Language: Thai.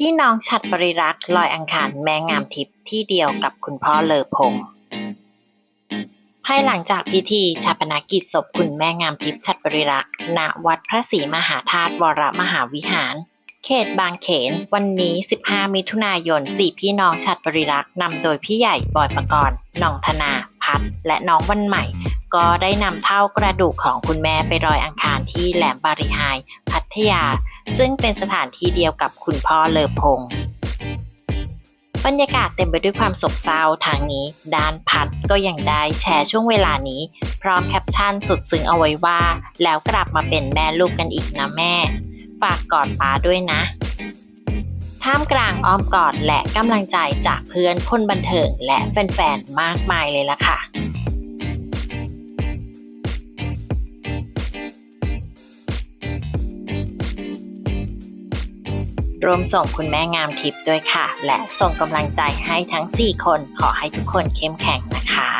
พี่น้องฉัดบริรักษ์ลอยอังคารแม่งามทิพย์ที่เดียวกับคุณพ่อเลอพงษ์ภายหลังจากพิธีชาปนกิจศพคุณแม่งามทิพย์ฉัดบริรักษ์ณวัดพระศรีมหาธาตุวรมหาวิหาร เขตบางเขน วันนี้ 15 มิถุนายน 4 พี่น้องฉัดบริรักษ์นำโดยพี่ใหญ่บอยประกรณ์น้องธนา พัดและน้องวันใหม่ ก็ได้นำเท่ากระดูกของคุณแม่ไปลอยอังคารที่แหลมบาริไฮพัทยา ซึ่งเป็นสถานที่เดียวกับคุณพ่อเลอพงษ์บรรยากาศเต็มไปด้วยความโศกเศร้าทางนี้ ด้านพัดก็ยังได้แชร์ช่วงเวลานี้ พร้อมแคปชั่นสุดซึ้งเอาไว้ว่า แล้วกลับมาเป็นแม่ลูกกันอีกนะแม่ ฝากกอดป้าด้วยนะ ท่ามกลางอ้อมกอดและกำลังใจจากเพื่อนคนบันเทิงและแฟนๆ มากมายเลยล่ะค่ะรวมส่งคุณแม่งามทิพย์ด้วยค่ะ และส่งกำลังใจให้ทั้ง 4 คนขอให้ทุกคนเข้มแข็งนะคะ